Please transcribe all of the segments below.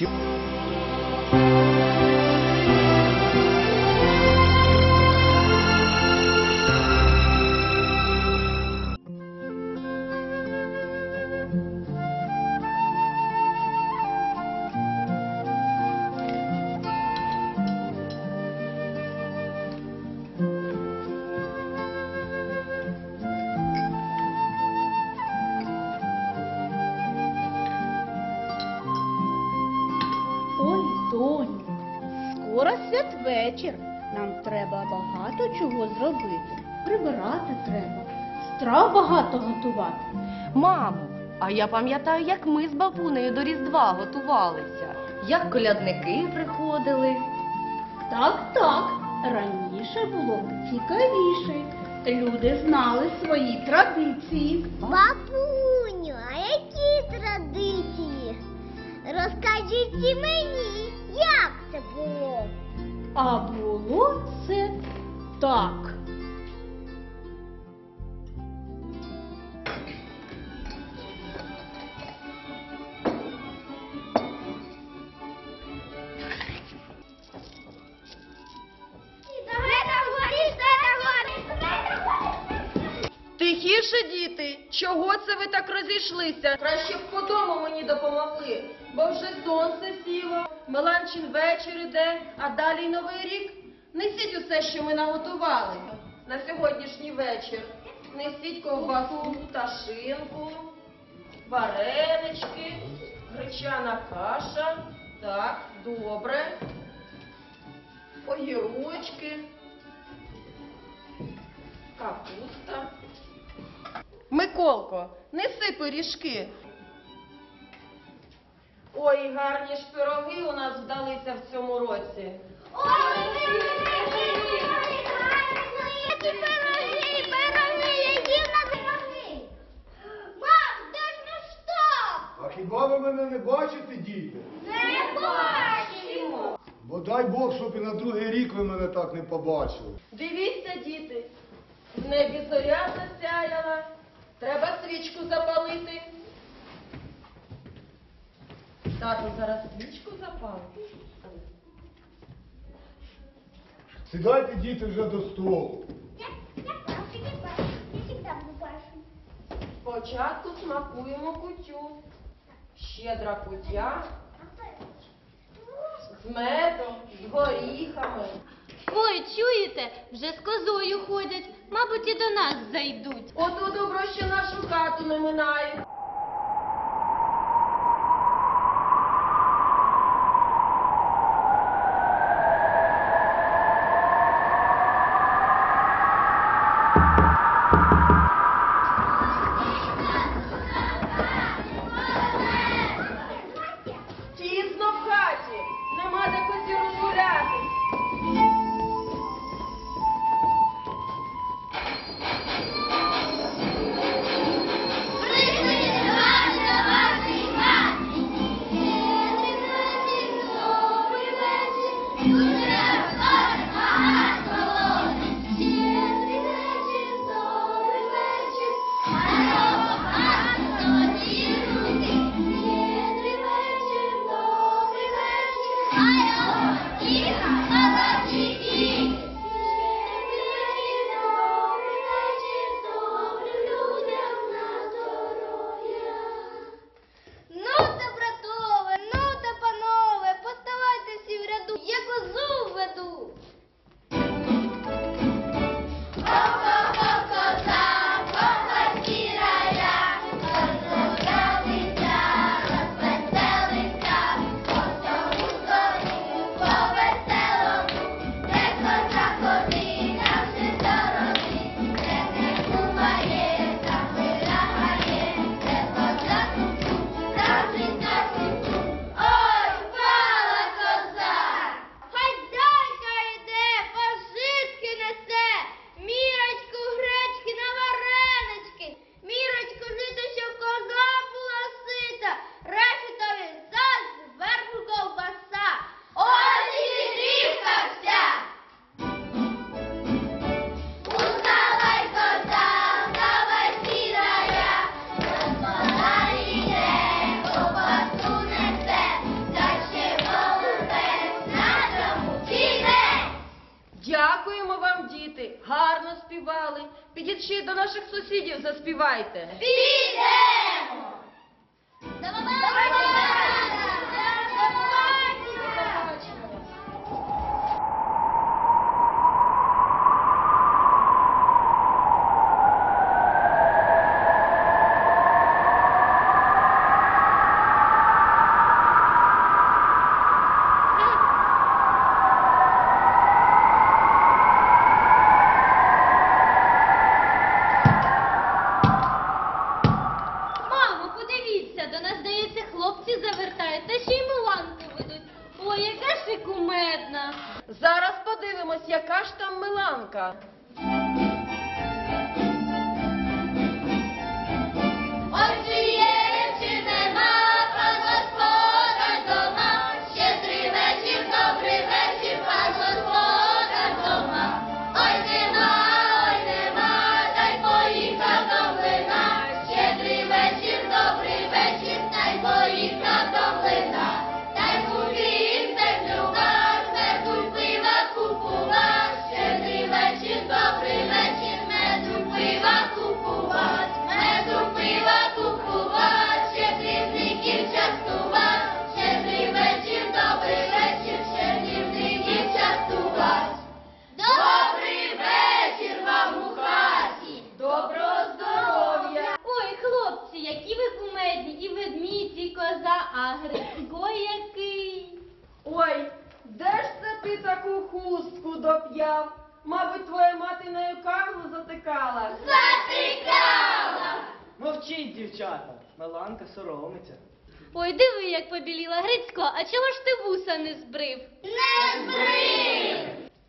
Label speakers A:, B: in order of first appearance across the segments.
A: Ой, святвечір. Нам треба багато чого зробити. Прибирати треба, страв багато готувати.
B: Мамо, а я пам'ятаю, як ми з бабунею до Різдва готувалися, як колядники приходили.
A: Так, так, раніше було цікавіше. Люди знали свої традиції.
C: Бабуню, а які традиції? Розкажіть і мені, як це було?
A: А було це так.
B: Розійшлися? Краще б по дому мені допомогли, бо вже сонце сіло, Меланчин вечір іде, а далі новий рік. Несіть усе, що ми наготували на сьогоднішній вечір. Несіть ковбасу та шинку, варенички, гречана каша. Так, добре. Огірочки, капуста. Миколко, неси пиріжки. Ой, гарні ж пироги у нас вдалися в цьому році.
C: Які пироги, пироги, які в нас пироги? Мам, де ж наш штаб?
D: А хіба ви мене не бачите, діти?
C: Не бачимо.
D: Бо дай Бог, щоб і на другий рік ви мене так не побачили.
B: Дивіться, діти, в небі зоря засяяла. Треба свічку запалити. Тато зараз свічку запалить.
D: Сідайте, діти, вже до столу.
C: Я, я перший, я перший. Я завжди буду першим.
B: Спочатку смакуємо кутю. Щедра кутя з медом, з горіхами.
E: Ой, чуєте, вже з козою ходять, мабуть, і до нас зайдуть.
B: Ото добро, що нашу хату не минають. Їдучи до наших сусідів, заспівайте.
F: Підемо!
B: Хустку? Мабуть, твоя мати нею карлу затикала.
F: Затикала.
G: Мовчіть, дівчата. Меланка соромиться.
H: Ой, диви, як побіліла Грицько, а чого ж ти вуса не збрив?
F: Не збрив.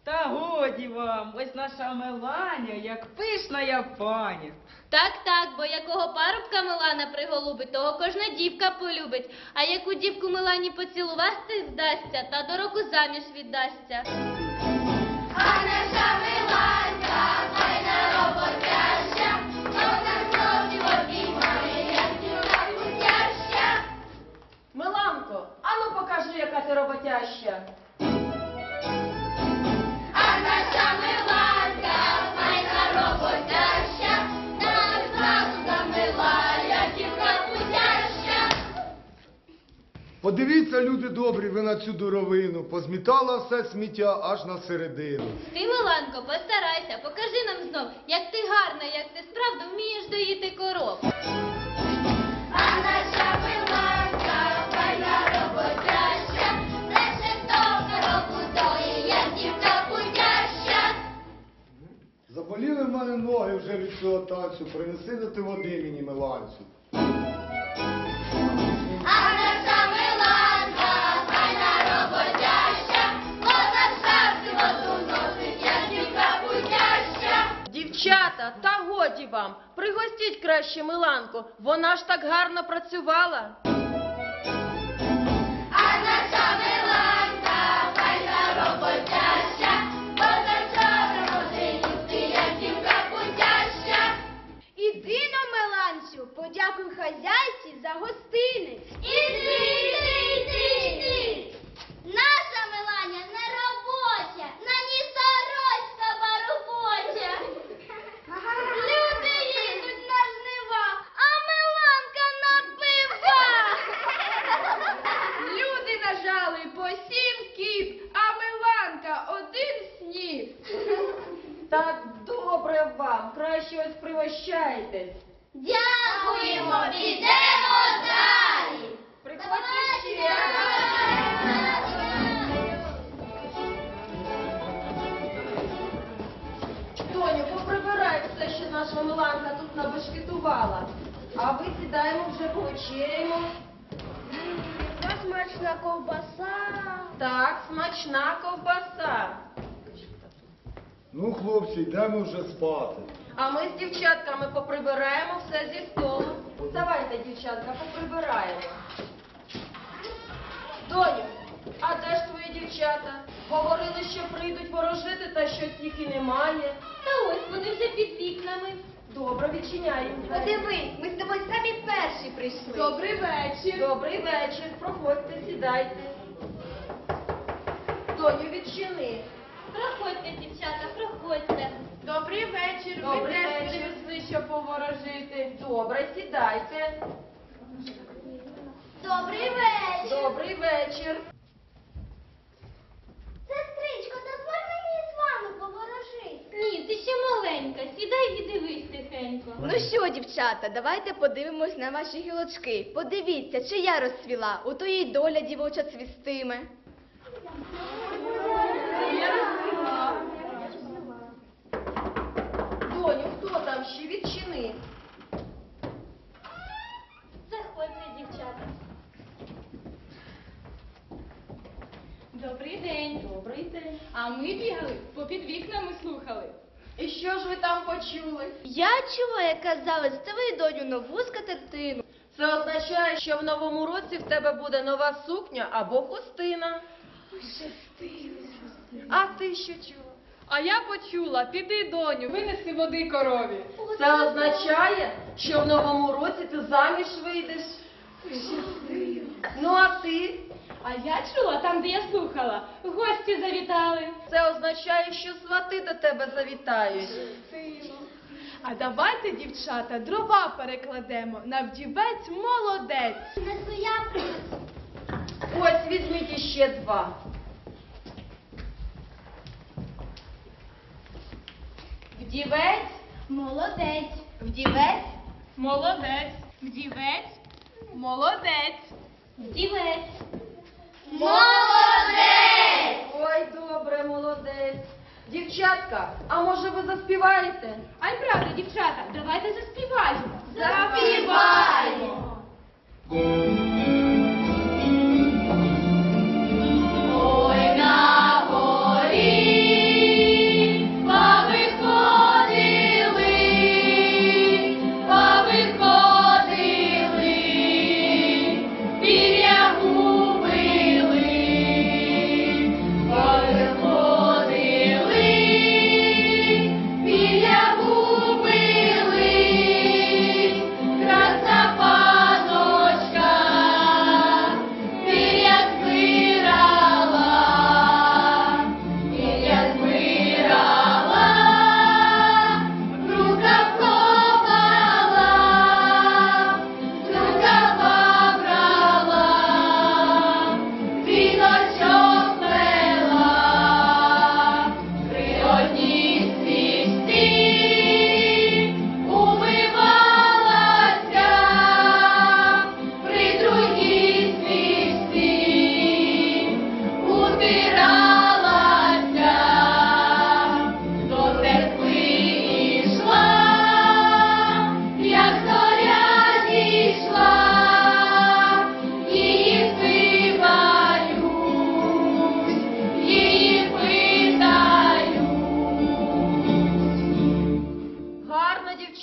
I: Та годі вам, ось наша Меланя, як пишна я пані.
H: Так, так, бо якого парубка Милана приголубить, того кожна дівка полюбить. А яку дівку Милані поцілувати здасться, та до року заміж віддасться.
B: Миланко, ану покажи, яка ти роботяща.
D: Подивіться, люди добрі, ви на цю дуровину. Позмітала все сміття аж на середину.
H: Ти, Миланко, постарайся, покажи нам знов, як ти гарна, як ти справді вмієш доїти коров.
F: А наша Миланка, файна роботяща, довго роботою, як дівка путяща.
D: Заболіли в мене ноги вже від цього танцю. Принеси до ти води мені, Миланцю.
F: А
B: годі вам, пригостіть краще Миланку, вона ж так гарно працювала.
E: Подякуй хазяйці за гостинець.
F: Іди, іди, іди, іди. Наша Меланя не робоча, на ній сорочка робоча. Люди їдуть на жнива, а Миланка на пива.
E: Люди нажали по сім кіт, а Миланка один сніп.
B: Так добре вам, краще ось пригощайтесь.
F: Дякуємо, підемо далі.
B: Приходьте ще. Доню, поприбирай все, що наша Миланка тут набешкетувала. А ви сідаємо вже повечеряємо.
E: Смачна ковбаса.
B: Так, смачна ковбаса.
D: Ну, хлопці, йдемо вже спати.
B: А ми з дівчатками поприбираємо все зі столу. Давайте, дівчатка, поприбираємо. Доню, а де ж твої дівчата? Говорили, що прийдуть ворожити, та щось їх і немає.
H: Та ось вони вже під вікнами.
B: Добре, відчиняємо.
E: Подиви, ми з тобою самі перші прийшли. Добрий вечір.
B: Добрий вечір, проходьте, сідайте. Доню, відчини.
H: Проходьте, дівчата, проходьте.
E: Добрий вечір.
B: Добрий
E: Ми теж
B: вечір.
E: привезли, щоб поворожити.
B: Добре, сідайте.
F: Добрий вечір.
B: Добрий вечір.
F: Сестричко, дозволь мені з вами поворожити.
H: Ні, ти ще маленька, сідай і дивись тихенько.
J: Ну що, дівчата, давайте подивимось на ваші гілочки. Подивіться, чи я розцвіла, у то їй доля дівоча цвістиме.
B: Доню, хто відчини?
H: Заходьте, дівчата. Добрий день.
B: Добрий день.
E: А ми бігали, попід вікнами слухали.
B: І що ж ви там почули?
J: Я чула, як казали, стави доню нову скатертину.
B: Це означає, що в новому році в тебе буде нова сукня або хустина. А ти що чула?
E: А я почула, піди, доню, винеси води корові.
B: Це означає, що в новому році ти заміж вийдеш. Ну а ти?
E: А я чула там, де я слухала. Гості завітали.
B: Це означає, що свати до тебе завітають.
E: А давайте, дівчата, дрова перекладемо на вдівець молодець.
F: Несу я принесу.
B: Ось візьміть іще два.
E: Вдівець,
F: Молодець.
E: вдівець, молодець, вдівець, молодець.
H: Вдівець.
F: Молодець.
B: Ой, добре, молодець. Дівчатка, а може ви заспіваєте?
E: Ай, правда, дівчата, давайте заспіваємо.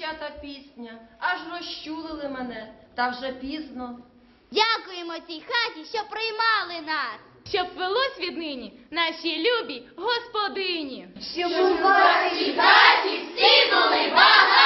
B: Дівчата пісня, аж розчулили мене, та вже пізно.
F: Дякуємо цій хаті, що приймали нас.
E: Щоб велось віднині нашій любі господині.
F: Щоб у вашій хаті всі були багаті.